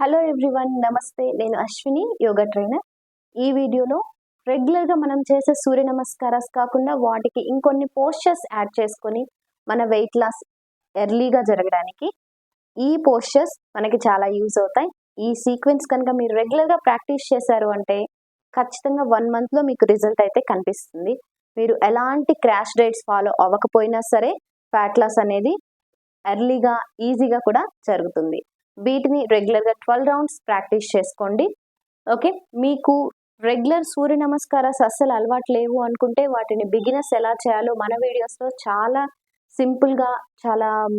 Hello everyone నమస్తే. నేను Ashwini yoga trainer ఈ వీడియోలో రెగ్యులర్గా మనం చేసే సూర్య నమస్కారాస్ కాకుండా వాటికి ఇంకొన్ని పోస్చర్స్ యాడ్ చేసుకొని మన వెయిట్ లాస్ ఎర్లీగా జరగడానికి ఈ పోస్చర్స్ మనకి చాలా యూజ్ అవుతాయి. ఈ సీక్వెన్స్ కనుక మీరు రెగ్యులర్గా ప్రాక్టీస్ చేశారు అంటే ఖచ్చితంగా వన్ మంత్లో మీకు రిజల్ట్ అయితే కనిపిస్తుంది. మీరు ఎలాంటి క్రాష్ డైట్స్ ఫాలో అవ్వకపోయినా సరే ఫ్యాట్ లాస్ అనేది ఎర్లీగా ఈజీగా కూడా జరుగుతుంది. వీటిని రెగ్యులర్గా ట్వెల్వ్ రౌండ్స్ ప్రాక్టీస్ చేసుకోండి. ఓకే మీకు రెగ్యులర్ సూర్య నమస్కారాలు అస్సలు అలవాటు లేవు అనుకుంటే వాటిని బిగినర్స్ ఎలా చేయాలో మన వీడియోస్లో చాలా సింపుల్గా చాలా um,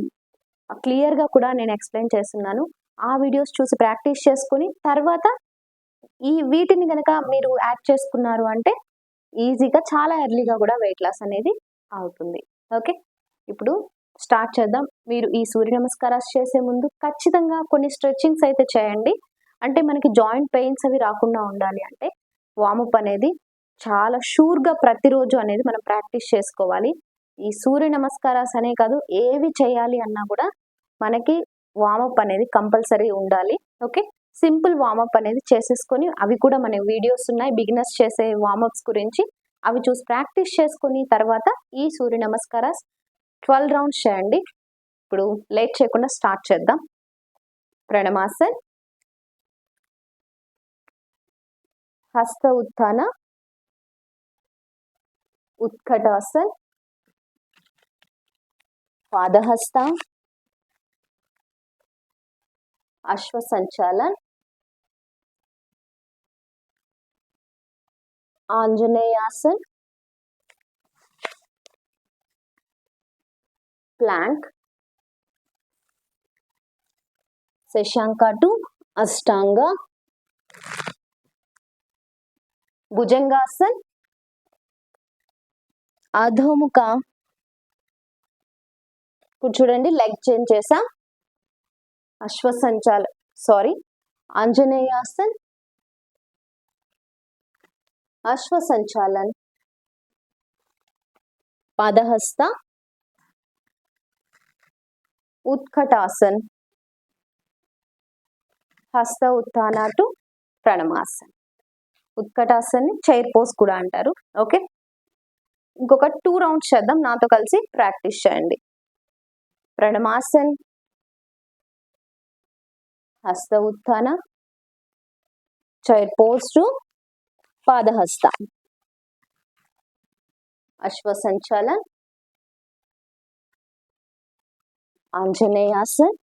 క్లియర్గా కూడా నేను ఎక్స్ప్లెయిన్ చేస్తున్నాను. ఆ వీడియోస్ చూసి ప్రాక్టీస్ చేసుకుని తర్వాత ఈ వీటిని కనుక మీరు యాడ్ చేసుకున్నారు అంటే ఈజీగా చాలా ఎర్లీగా కూడా వెయిట్ లాస్ అనేది అవుతుంది. ఓకే ఇప్పుడు స్టార్ట్ చేద్దాం. మీరు ఈ సూర్య నమస్కారాలు చేసే ముందు ఖచ్చితంగా కొన్ని స్ట్రెచ్చింగ్స్ అయితే చేయండి. అంటే మనకి జాయింట్ పెయిన్స్ అవి రాకుండా ఉండాలి అంటే వామప్ అనేది చాలా షూర్గా ప్రతిరోజు అనేది మనం ప్రాక్టీస్ చేసుకోవాలి. ఈ సూర్య నమస్కారాస్ అనే కాదు ఏవి చేయాలి అన్నా కూడా మనకి వామప్ అనేది కంపల్సరీ ఉండాలి. ఓకే? సింపుల్ వామప్ అనేది చేసేసుకొని అవి కూడా మన వీడియోస్ ఉన్నాయి బిగినర్స్ చేసే వామప్స్ గురించి అవి చూసి ప్రాక్టీస్ చేసుకుని తర్వాత ఈ సూర్య నమస్కారాస్ ట్వెల్వ్ రౌండ్స్ చేయండి. ఇప్పుడు లేట్ చేయకుండా స్టార్ట్ చేద్దాం. ప్రణమాసన్ హస్త ఉత్థాన. ఉత్కటాసన్ పాదహస్త. అశ్వ సంచాలన్ ఆంజనేయాసన్ ప్లాంక్ శశాంక టు అష్టాంగ భుజంగాసన్ అధోముఖ ఇప్పుడు చూడండి లెగ్ చేంజ్ చేసా అశ్వసంచాల సారీ ఆంజనేయాసన్ అశ్వసంచాలన్ పాదహస్త ఉత్కటాసన్ హస్త ఉత్థాన టు ప్రణమాసన్. ఉత్కటాసన్ చైర్ పోస్ కూడా అంటారు. ఓకే? ఇంకొక టూ రౌండ్స్ చేద్దాం. నాతో కలిసి ప్రాక్టీస్ చేయండి. ప్రణమాసన్ హస్త ఉత్థాన చైర్ పోస్ టు పాదహస్త. అశ్వసంచాలన్ ఆంజనేయాసన్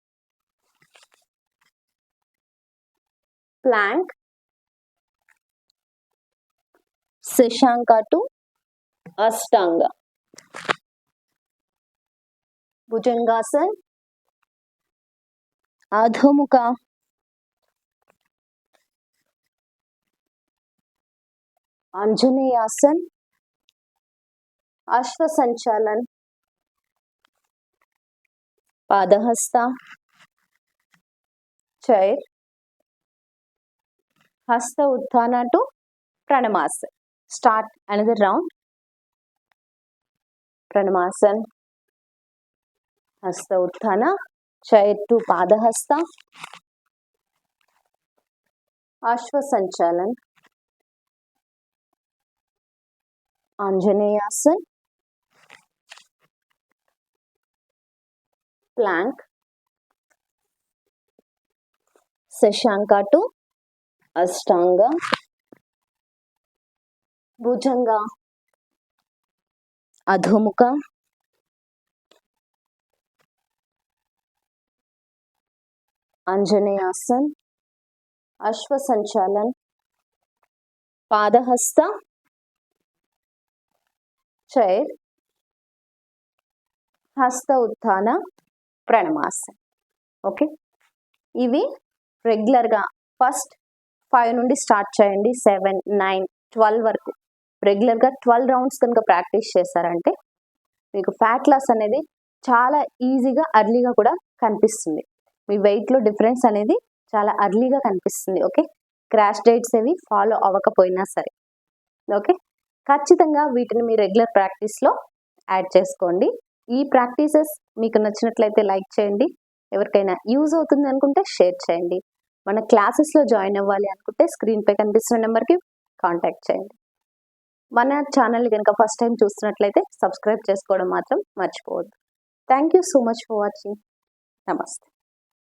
ప్లాంక్ శశాంక టు అష్టాంగ భుజంగాసన్ అధోముఖ ఆంజనేయాసన్ అశ్వసంచాలన్ పాదహస్త. చైర్. హస్త ఉత్థాన టు ప్రణమాసన్ స్టార్ట్ అనదర్ రౌండ్. ప్రణమాసన్. హస్త ఉత్థాన. చైర్ టు పాదహస్త. అశ్వసంచాలన్ ఆంజనేయాసన్. ప్లాంక్. శశాంక టు అష్టాంగ. భుజంగ. అధోముఖ. ఆంజనేయాసన్ అశ్వసంచాలన్. పాదహస్త. చైర్. హస్త ఉత్థాన. ప్రణమాసన్ ఓకే? ఇవి రెగ్యులర్గా ఫస్ట్ ఫైవ్ నుండి స్టార్ట్ చేయండి. సెవెన్ నైన్ ట్వెల్వ్ వరకు. రెగ్యులర్గా ట్వెల్వ్ రౌండ్స్ కనుక ప్రాక్టీస్ చేశారంటే మీకు ఫ్యాట్ లాస్ అనేది చాలా ఈజీగా అర్లీగా కూడా కనిపిస్తుంది. మీ వెయిట్లో డిఫరెన్స్ అనేది చాలా అర్లీగా కనిపిస్తుంది. ఓకే? క్రాష్ డైట్స్ అవి ఫాలో అవ్వకపోయినా సరే. ఓకే? ఖచ్చితంగా వీటిని మీ రెగ్యులర్ ప్రాక్టీస్లో యాడ్ చేసుకోండి. ఈ ప్రాక్టీసెస్ మీకు నచ్చినట్లయితే లైక్ చేయండి. ఎవరికైనా యూజ్ అవుతుంది అనుకుంటే షేర్ చేయండి. మన క్లాసెస్లో జాయిన్ అవ్వాలి అనుకుంటే స్క్రీన్పై కనిపిస్తున్న నెంబర్కి కాంటాక్ట్ చేయండి. మన ఛానల్ కనుక ఫస్ట్ టైం చూస్తున్నట్లయితే సబ్స్క్రైబ్ చేసుకోవడం మాత్రం మర్చిపోవద్దు. Thank you so much for watching. నమస్తే.